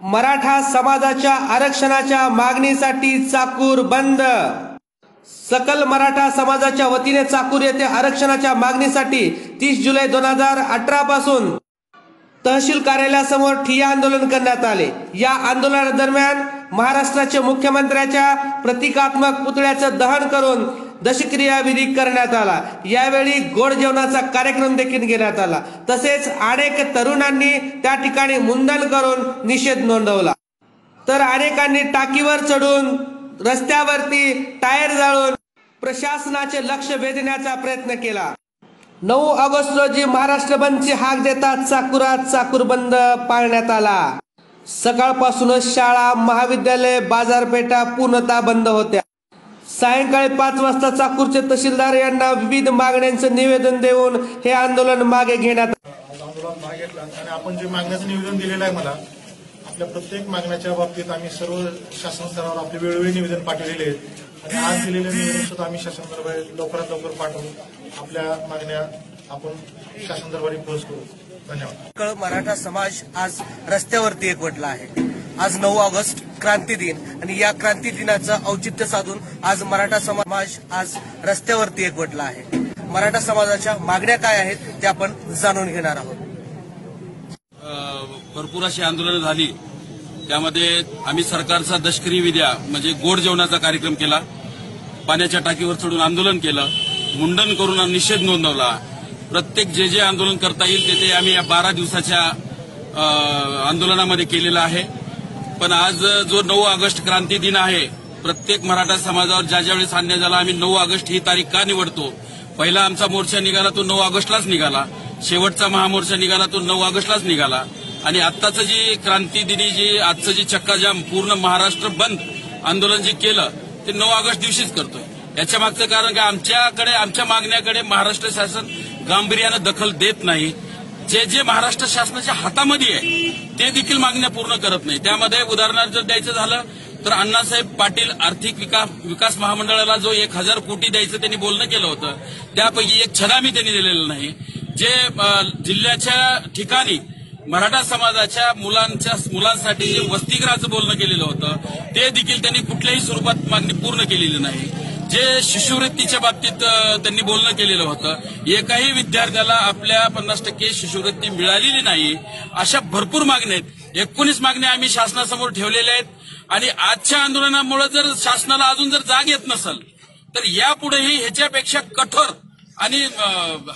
मराठा समाजाच्या आरक्षणाच्या मागणीसाठी चाकूर बंद. सकल मराठा समाजाच्या वतीने चाकूर येथे आरक्षणाच्या मागणीसाठी तीस जुलै दोन हजार अठरा पासून तहसील कार्यालयासमोर ठिय्या आंदोलन करण्यात आले. या आंदोलनादरम्यान महाराष्ट्राचे मुख्यमंत्र्याच्या प्रतिकात्मक पुतळ्याचं दहन करून दशक्रिया विधी करण्यात आला. यावेळी गोड जेवणाचा कार्यक्रम देखील घेण्यात आला. तसेच अनेक तरुणांनी त्या ठिकाणी मुंडन करून निषेध नोंदवला. तर अनेकांनी टाकीवर चढून रस्त्यावरती टायर जाळून प्रशासनाचे लक्ष वेधण्याचा प्रयत्न केला. नऊ ऑगस्ट रोजी महाराष्ट्र बंदची हाक देतात चाकुरात चाकूर बंद पाळण्यात आला. सकाळपासूनच शाळा महाविद्यालय बाजारपेठा पूर्णतः बंद होत्या. सायंकाळी पाच वाजता चाकूरचे तहसीलदार यांना विविध मागण्यांचं निवेदन देऊन हे आंदोलन मागे घेण्यात आंदोलनात भाग घेतला आणि आपण जे मागण्याचं निवेदन दिलेलं आहे मला आपल्या प्रत्येक मागण्याच्या बाबतीत आम्ही सर्व शासन स्तरावर आपले वेळोवेळी निवेदन पाठवलेले आहेत. आणि आज दिलेले निवेदन सुद्धा आम्ही शासन दरबारी लवकरात लवकर पाठवून आपल्या मागण्या आपण शासन दरबारी पोहोच. करू धन्यवाद. कळ मराठा समाज आज रस्त्यावरती एकवटला आहे. आज नऊ ऑगस्ट क्रांती दिन. आणि या क्रांती दिनाचं औचित्य साधून आज मराठा समाज आज रस्त्यावरती एकवटला आहे. मराठा समाजाच्या मागण्या काय आहेत ते आपण जाणून घेणार आहोत. भरपूर अशी आंदोलनं झाली. त्यामध्ये आम्ही सरकारचा दष्करी विद्या म्हणजे गोड जेवणाचा कार्यक्रम केला. पाण्याच्या टाकीवर चढून आंदोलन केलं. मुंडन करून निषेध नोंदवला. प्रत्येक जे जे आंदोलन करता येईल ते ते आम्ही या बारा दिवसाच्या आंदोलनामध्ये केलेलं आहे. पण आज जो नऊ ऑगस्ट क्रांती दिन आहे प्रत्येक मराठा समाजावर ज्या ज्या वेळेस अन्याय झाला आम्ही नऊ ऑगस्ट ही तारीख का निवडतो? पहिला आमचा मोर्चा निघाला तो नऊ ऑगस्टलाच निघाला. शेवटचा महामोर्चा निघाला तो नऊ ऑगस्टलाच निघाला. आणि आत्ताचं जी क्रांती दिनी जी आजचं जी चक्काजाम पूर्ण महाराष्ट्र बंद आंदोलन जे केलं ते नऊ ऑगस्ट दिवशीच करतोय. याच्या मागचं कारण काय? आमच्याकडे आमच्या मागण्याकडे महाराष्ट्र शासन गांभीर्यानं दखल देत नाही. जे जे महाराष्ट्र शासनाच्या हातामध्ये आहे ते देखील मागण्या पूर्ण करत नाही. त्यामध्ये उदाहरणार्थ जर द्यायचं झालं तर अण्णासाहेब पाटील आर्थिक विकास विकास महामंडळाला जो एक हजार कोटी द्यायचं त्यांनी बोलणं केलं होतं त्यापैकी एक छदामी त्यांनी दिलेलं नाही. जे जिल्ह्याच्या ठिकाणी मराठा समाजाच्या मुलांच्या मुलांसाठी जे वसतिगृहाचं बोलणं केलेलं होतं ते देखील त्यांनी कुठल्याही स्वरूपात मागणी पूर्ण केलेली नाही. जे शिष्यवृत्तीच्या बाबतीत त्यांनी बोलणं केलेलं होतं एकाही विद्यार्थ्याला आपल्या पन्नास टक्के शिष्यवृत्ती मिळालेली नाही अशा भरपूर मागण्या आहेत. एकोणीस मागण्या आम्ही शासनासमोर ठेवलेल्या आहेत आणि आजच्या आंदोलनामुळे जर शासनाला अजून जर जाग येत नसेल तर यापुढेही ह्याच्यापेक्षा कठोर आणि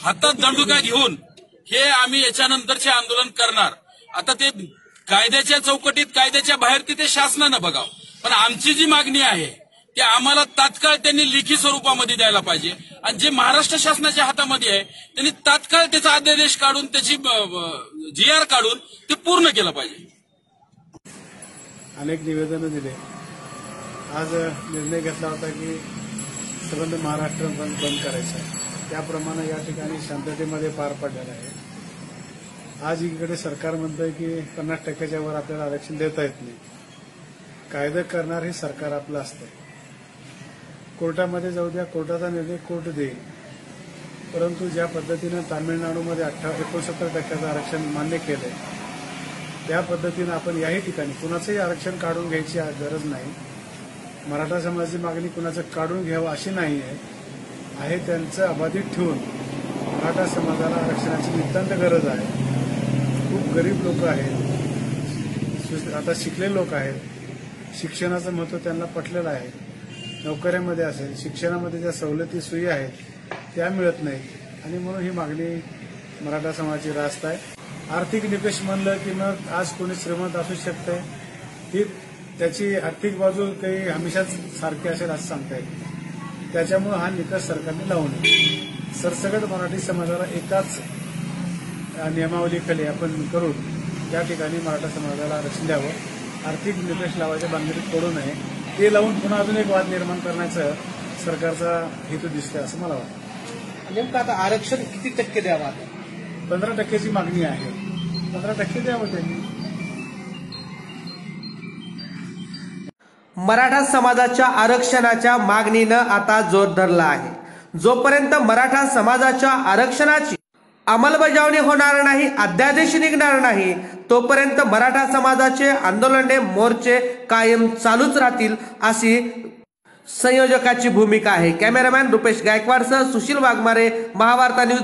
हातात दंडुका घेऊन हे आम्ही याच्यानंतरचे आंदोलन करणार. आता ते कायद्याच्या चौकटीत कायद्याच्या बाहेर तिथे शासनानं बघावं. पण आमची जी मागणी आहे ते आम्हाला तात्काळ त्यांनी लिखी स्वरूपामध्ये द्यायला पाहिजे. आणि जे महाराष्ट्र शासनाच्या हातामध्ये आहे त्यांनी तात्काळ त्याचा अध्यादेश काढून त्याची जी आर काढून ते पूर्ण केलं पाहिजे. अनेक निवेदनं दिले. आज निर्णय घेतला होता की संबंध महाराष्ट्र बंद बंद करायचा त्याप्रमाणे या ठिकाणी शांततेमध्ये पार पडलेलं आहे. आज इकडे सरकार म्हणतंय की पन्नास टक्क्याच्या वर आपल्याला आरक्षण देता येत नाही. कायदा करणार हे सरकार आपलं असतं. कोर्टामध्ये जाऊ द्या कोर्टाचा निर्णय कोर्ट देईल. परंतु ज्या पद्धतीनं तामिळनाडूमध्ये अठ्ठा एकोणसत्तर टक्क्याचं आरक्षण मान्य केलंय त्या पद्धतीनं आपण याही ठिकाणी कुणाचंही आरक्षण काढून घ्यायची गरज नाही. मराठा समाजाची मागणी कुणाचं काढून घ्यावं अशी नाही आहे. आहे त्यांचं अबाधित ठेवून मराठा समाजाला आरक्षणाची नितांत गरज आहे. खूप गरीब लोक आहेत. आता शिकलेले लोक आहेत. शिक्षणाचं महत्त्व त्यांना पटलेलं आहे. नोकऱ्यामध्ये असेल शिक्षणामध्ये ज्या सवलती सुई आहेत त्या मिळत नाहीत. आणि म्हणून ही मागणी मराठा समाजाची रास्त आहे. आर्थिक निकष म्हणलं की मग आज कोणी श्रीमंत असू शकते? ही त्याची आर्थिक बाजू काही हमेशाच सारखी असेल असं सांगता येईल. त्याच्यामुळे हा निकष सरकारने लावू नये. सरसगट मराठी समाजाला एकाच नियमावलीखाली आपण करून त्या ठिकाणी मराठा समाजाला आरक्षण द्यावं. आर्थिक निकष लावायच्या बांधणीत पडू नये. ते लावून पुन्हा अजून एक वाद निर्माण करण्याचा सरकारचा हेतू दिसतोय असं मला वाटतं. नेमकं आता आरक्षण किती टक्के द्यावं पंधरा टक्क्याची मागणी आहे. पंधरा टक्के द्यावं त्यांनी. मराठा समाजाच्या आरक्षणाच्या मागणीनं आता जोर धरला आहे. जोपर्यंत मराठा समाजाच्या आरक्षणाची अंमलबजावणी होणार नाही अध्यादेश निघणार नाही तोपर्यंत मराठा समाजाचे आंदोलने मोर्चे कायम चालूच राहतील अशी संयोजकाची भूमिका आहे. कॅमेरामॅन रुपेश गायकवाडसह सुशील वाघमारे महावार्ता न्यूज